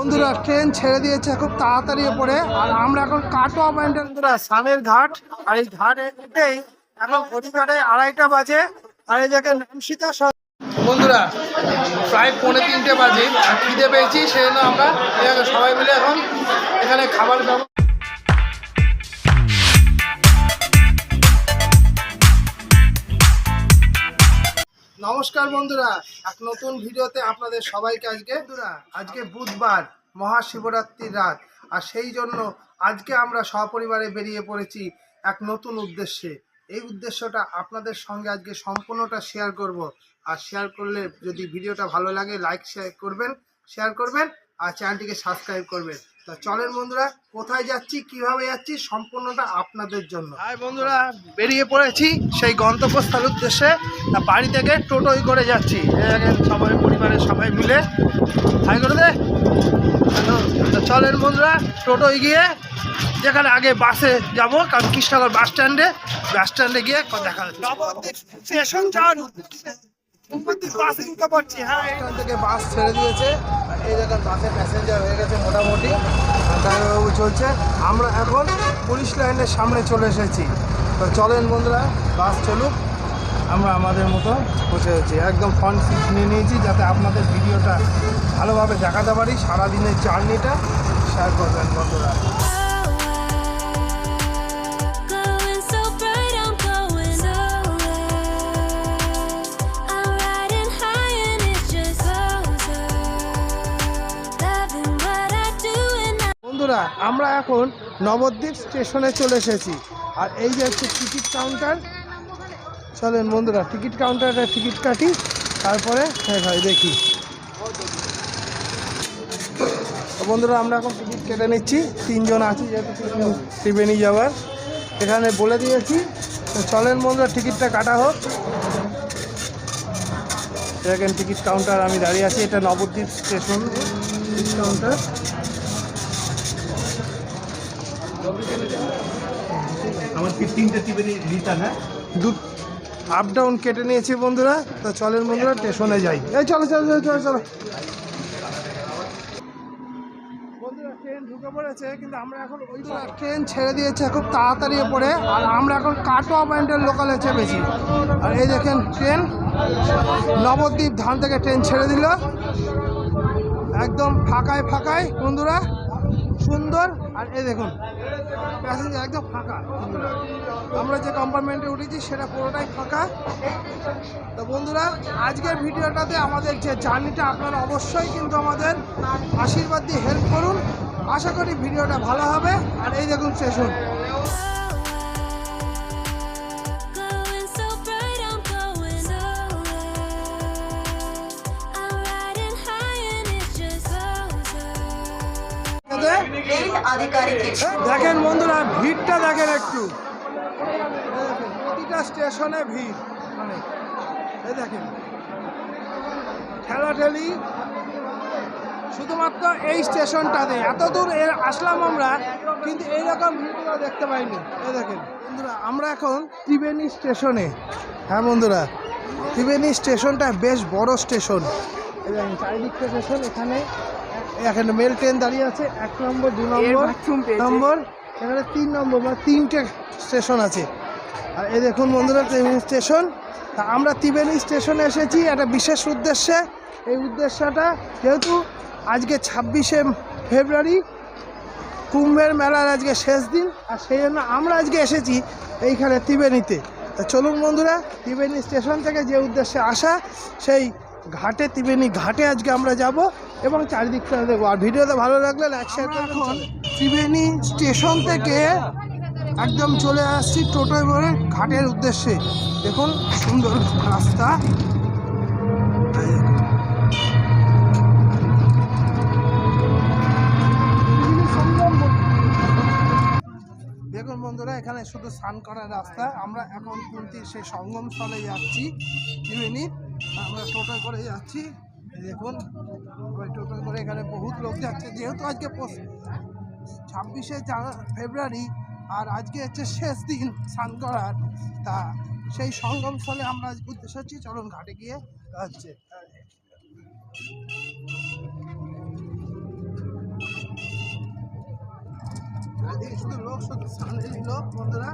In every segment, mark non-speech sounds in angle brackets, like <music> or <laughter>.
বন্ধুরা, ট্রেন ছেড়ে দিয়েছে খুব তাড়াতাড়ি পরে আর আমরা এখন কাটোয়া পয়েন্টে বন্ধুরা, সামের ঘাট। আর এই ঘাটে উঠেই এখন ঘটিঘাটে আড়াইটা বাজে। আর এই দেখেন নামসিতা বন্ধুরা, প্রায় পৌনে তিনটে বাজে। খিদে পেয়েছি সেই জন্য আমরা সবাই মিলে এখন এখানে খাবার খাব নমস্কার বন্ধুরা, এক নতুন ভিডিওতে আপনাদের সবাইকে আজকে আজকে বুধবার মহাশিবরাত্রির রাত। আর সেই জন্য আজকে আমরা সপরিবারে বেরিয়ে পড়েছি এক নতুন উদ্দেশ্যে। এই উদ্দেশ্যটা আপনাদের সঙ্গে আজকে সম্পূর্ণটা শেয়ার করব। আর শেয়ার করলে যদি ভিডিওটা ভালো লাগে লাইক শেয়ার করবেন শেয়ার করবেন, আর চ্যানেলটিকে সাবস্ক্রাইব করবেন। তা চলেন বন্ধুরা কোথায় যাচ্ছি কীভাবে যাচ্ছি সম্পূর্ণটা আপনাদের জন্য। হাই বন্ধুরা বেরিয়ে পড়েছি সেই গন্তব্যস্থল উদ্দেশ্যে। তা বাড়ি থেকে টোটোই করে যাচ্ছি। সবাই পরিবারের সবাই মিলে। হাই করে দে। তা চলেন বন্ধুরা টোটোয় গিয়ে যেখানে আগে বাসে যাব কারণ কৃষ্ণনগর বাস স্ট্যান্ডে। বাস স্ট্যান্ডে গিয়ে কথা দেখা হচ্ছে। স্টেশন যাওয়ার হ্যাঁ। বাস ছেড়ে দিয়েছে। এই প্যাসেঞ্জার হয়ে গেছে মোটামুটি। আমরা এখন পুলিশ লাইনের সামনে চলে এসেছি। তো চলেন বন্ধুরা, বাস চলুক। আমরা আমাদের মতো বসে আছি। একদম ফ্রন্ট সিট নিয়ে নিয়েছি, যাতে আপনাদের ভিডিওটা ভালোভাবে দেখাতে পারি। সারাদিনের জার্নিটা শেয়ার করবেন বন্ধুরা। বন্ধুরা আমরা এখন নবদ্বীপ স্টেশনে চলে এসেছি। আর এই যে হচ্ছে টিকিট কাউন্টার, চলেন বন্ধুরা, টিকিট কাউন্টারে টিকিট কাটি, তারপরে হ্যাঁ ভাই, দেখি। বন্ধুরা, আমরা এখন টিকিট কেটে নিচ্ছি। তিনজন আছি যেহেতু ত্রিবেণী- যাওয়ার। এখানে বলে দিয়েছি চলেন বন্ধুরা, টিকিটটা কাটা হোক। দেখেন, টিকিট কাউন্টার, আমি দাঁড়িয়ে আছি, এটা নবদ্বীপ স্টেশন, টিকিট কাউন্টার। দু আপ ডাউন কেটে নিয়েছি বন্ধুরা। তো চলেন বন্ধুরা স্টেশনে যাই। এই চলো চলো চলো চলো চলো। বন্ধুরা ট্রেন ঢুকে পড়েছে, কিন্তু আমরা এখন ট্রেন ছেড়ে দিয়েছে, খুব তাড়াতাড়ি পরে আর আমরা এখন কাটোয়া লোকালে আর এই দেখেন ট্রেন নবদ্বীপ ধান থেকে ট্রেন ছেড়ে দিল। একদম ফাঁকায় ফাঁকায়, বন্ধুরা। সুন্দর। আর এই দেখুন প্যাসেঞ্জার একদম ফাঁকা। আমরা যে কম্পার্টমেন্টে উঠেছি, সেটা পুরোটাই ফাঁকা। তো বন্ধুরা, আজকের ভিডিওটাতে আমাদের যে জার্নিটা আপনারা অবশ্যই কিন্তু আমাদের আশীর্বাদ দিয়ে হেল্প করুন। আশা করি ভিডিওটা ভালো হবে। আর এই দেখুন স্টেশন দেখেন বন্ধুরা ভিড়টা দেখেন একটু। প্রতিটা স্টেশনে ভিড়। মানে এই দেখেন। ঠেলাঠেলি। শুধুমাত্র এই স্টেশনটাতে। এত দূর এর আসলাম আমরা কিন্তু এইরকম ভিড়গুলো দেখতে পাইনি। এই দেখেন। বন্ধুরা আমরা এখন ত্রিবেণী স্টেশনে। হ্যাঁ বন্ধুরা ত্রিবেণী স্টেশনটা বেশ বড় স্টেশন। এই দেখেন চারিদিক স্টেশন এখানে। এখানে মেল ট্রেন দাঁড়িয়ে আছে এক নম্বর দু নম্বর নম্বর এখানে তিন নম্বর মানে তিনটে স্টেশন আছে। আর এই দেখুন বন্ধুরা ত্রিবেণী স্টেশন তা আমরা ত্রিবেণী স্টেশনে এসেছি একটা বিশেষ উদ্দেশ্যে। এই উদ্দেশ্যটা যেহেতু আজকে ছাব্বিশে ফেব্রুয়ারি কুম্ভের মেলার আজকে শেষ দিন আর সেই জন্য আমরা আজকে এসেছি এইখানে ত্রিবেণীতে। তা চলুন বন্ধুরা ত্রিবেণী স্টেশন থেকে যে উদ্দেশ্যে আসা সেই ঘাটে ত্রিবেণী ঘাটে আজকে আমরা যাব। এবং চারিদিকটা দেখব আর ভিডিওতে ভালো লাগলে লাইক শেয়ার এখন ত্রিবেণী স্টেশন থেকে একদম চলে আসছি টোটোয় করে ঘাটের উদ্দেশ্যে। দেখুন সুন্দর রাস্তা। দেখুন বন্ধুরা এখানে শুধু স্নান করার রাস্তা। আমরা এখন কুন্তির সেই সঙ্গম স্থলে যাচ্ছি ত্রিবেণী। আমরা টোটোয় করে যাচ্ছি। দেখুন টোটাল করে এখানে বহুত লোক যাচ্ছে। যেহেতু আজকে ছাব্বিশে ফেব্রুয়ারি, আর আজকে হচ্ছে শেষ দিন স্নান করার তা সেই সঙ্গমস্থলে আমরা উদ্দেশ্য হচ্ছি চরণ ঘাটে গিয়ে হচ্ছে লোক, শুধু স্নানের নিল বন্ধুরা।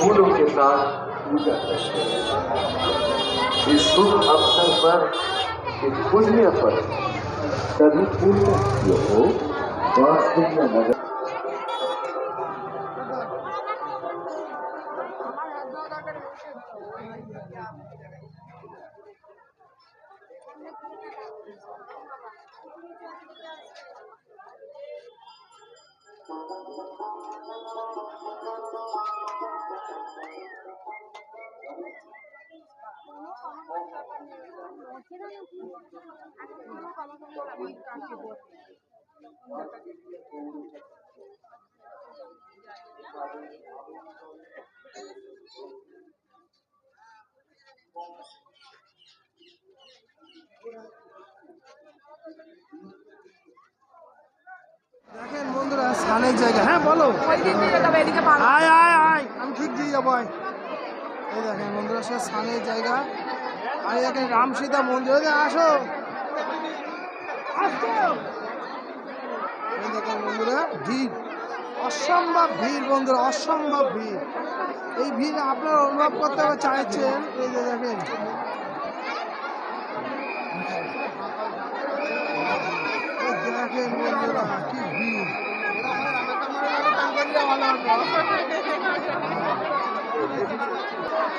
फूलों के साथ पूजा करते हैं इस शुभ अवसर पर, इस पुण्य पर सभी पूर्ण जो हो वास्तव में मदद দেখেন বন্ধুরা স্নানের জায়গা। হ্যাঁ বলো। আয় আয় আয় আমি ঠিক দিয়ে যাব আয়। এই দেখেন বন্ধুরা সব স্নানের জায়গা। আর এই দেখেন রাম সীতা মন্দির আসো। দেখেন বন্ধুরা, ভিড়। অসম্ভব ভিড় বন্ধুরা, অসম্ভব ভিড়। এই ভিড় আপনারা অনুভব করতে হবে, চাইছেন। এই যে দেখেন। দেখেন বন্ধুরা, কি ভিড়।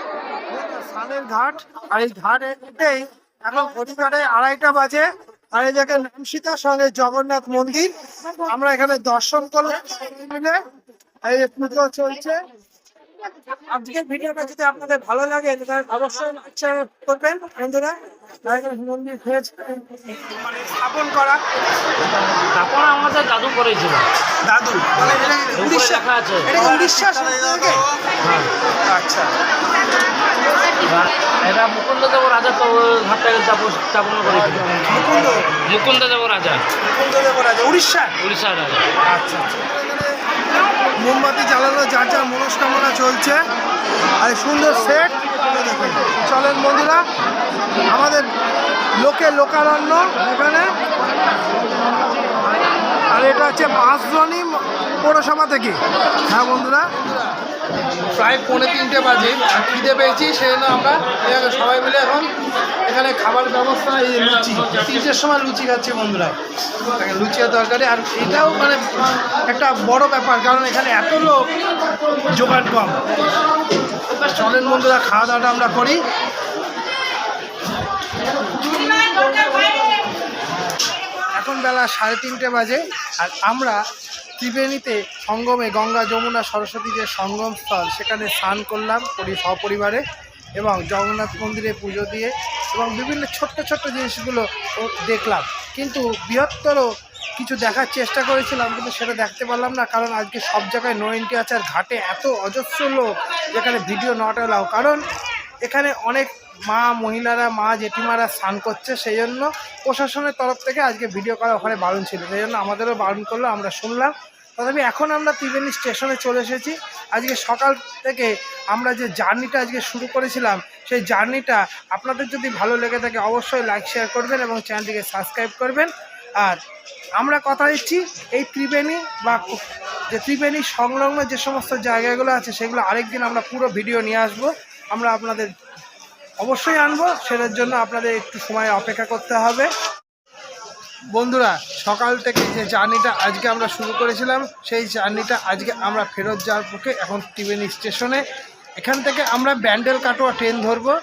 <laughs> সানের ঘাট, আর এই ঘাটে উঠেই এখন ঘড়িঘাটে আড়াইটা বাজে, আর এই দেখেন সীতার সঙ্গে জগন্নাথ মন্দির। আমরা এখানে দর্শন করলাম মিলে। এই পুজো চলছে। আজকের ভিডিওটা যদি আপনাদের ভালো লাগে তাহলে অবশ্যই ইচ্ছা করবেন। বন্ধুরা মন্দির মানে স্থাপন করা। তারপর আমাদের দাদু করেছিল। দাদু? মানে এটা উড়িষ্যা? আছে। এটা উড়িষ্যা থেকে হ্যাঁ। আচ্ছা। এটা মুকুন্দ দেব রাজা তো ঘাটটাকে স্থাপন স্থাপন করেছিল। মুকুন্দ? মুকুন্দ দেব রাজা মুকুন্দ উড়িষ্যা? উড়িষ্যার রাজা। আচ্ছা আচ্ছা। মোমবাতি জ্বালানো, যার যার মনস্কামনা চলছে। আর সুন্দর সেট চলেন বন্ধুরা, আমাদের লোকে লোকারণ্য এখানে। আর এটা হচ্ছে বাঁশজনি পৌরসভা থেকে। হ্যাঁ বন্ধুরা। প্রায় পৌনে তিনটে বাজে। খিদে পেয়েছি সেই জন্য আমরা সবাই মিলে এখন এখানে খাবার ব্যবস্থা, এই লুচি। তিনটের সময় লুচি খাচ্ছি বন্ধুরা। লুচি আর তরকারি। আর এটাও মানে একটা বড় ব্যাপার, কারণ এখানে এত লোক, জোগাড় কম। চলেন বন্ধুরা খাওয়া দাওয়াটা আমরা করি। এখন বেলা সাড়ে তিনটে বাজে, আর আমরা ত্রিবেণীতে সঙ্গমে গঙ্গা যমুনা সরস্বতী যে সঙ্গম স্থল, সেখানে স্নান করলাম করি সপরিবারে এবং জগন্নাথ মন্দিরে পুজো দিয়ে এবং বিভিন্ন ছোট্ট ছোট্ট জিনিসগুলো দেখলাম। কিন্তু বৃহত্তর কিছু দেখার চেষ্টা করেছিলাম, কিন্তু সেটা দেখতে পারলাম না, কারণ আজকে সব জায়গায় নো এন্ট্রি আছে আর ঘাটে এত অজস্র লোক, যেখানে ভিডিও নট এলাও কারণ এখানে অনেক মা মহিলারা, মা জেঠিমারা স্নান করছে সেই জন্য প্রশাসনের তরফ থেকে আজকে ভিডিও করা ওখানে বারণ ছিল। সেই জন্য আমাদেরও বারণ করল, আমরা শুনলাম। তথাপি এখন আমরা ত্রিবেণী স্টেশনে চলে এসেছি। আজকে সকাল থেকে আমরা যে জার্নিটা আজকে শুরু করেছিলাম, সেই জার্নিটা আপনাদের যদি ভালো লেগে থাকে অবশ্যই লাইক শেয়ার করবেন এবং চ্যানেলটিকে সাবস্ক্রাইব করবেন। আর আমরা কথা দিচ্ছি, এই ত্রিবেণী বা যে ত্রিবেণী সংলগ্ন যে সমস্ত জায়গাগুলো আছে, সেগুলো আরেকদিন আমরা পুরো ভিডিও নিয়ে আসব। আমরা আপনাদের অবশ্যই আনব। সেটার জন্য আপনাদের একটু সময় অপেক্ষা করতে হবে। বন্ধুরা, সকাল থেকে যে জার্নিটা আজকে আমরা শুরু করেছিলাম, সেই জার্নিটা আজকে আমরা ফেরত যাওয়ার পক্ষে এখন ত্রিবেণী স্টেশনে। এখান থেকে আমরা ব্যান্ডেল কাটোয়া ট্রেন ধরবো।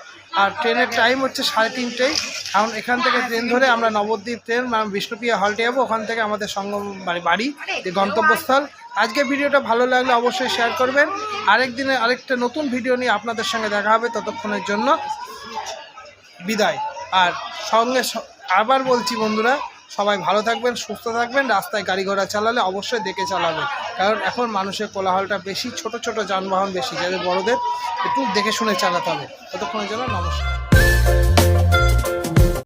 আর ট্রেনের টাইম হচ্ছে সাড়ে তিনটেই এখন এখান থেকে ট্রেন ধরে আমরা নবদ্বীপ ট্রেন মানে বিষ্ণুপ্রিয়া হল্টে যাব। ওখান থেকে আমাদের সঙ্গম বাড়ি বাড়ি, যে গন্তব্যস্থল। আজকে ভিডিওটা ভালো লাগলে অবশ্যই শেয়ার করবেন। আরেক দিনে আরেকটা নতুন ভিডিও নিয়ে আপনাদের সঙ্গে দেখা হবে। ততক্ষণের জন্য বিদায়। আর সঙ্গে আবার বলছি বন্ধুরা, সবাই ভালো থাকবেন, সুস্থ থাকবেন। রাস্তায় গাড়ি ঘোড়া চালালে অবশ্যই দেখে চালাবেন। কারণ এখন মানুষের কোলাহলটা বেশি, ছোট ছোট যানবাহন বেশি, যাদের বড়দের একটু দেখে শুনে চালাতে হবে। ততক্ষণের জন্য নমস্কার।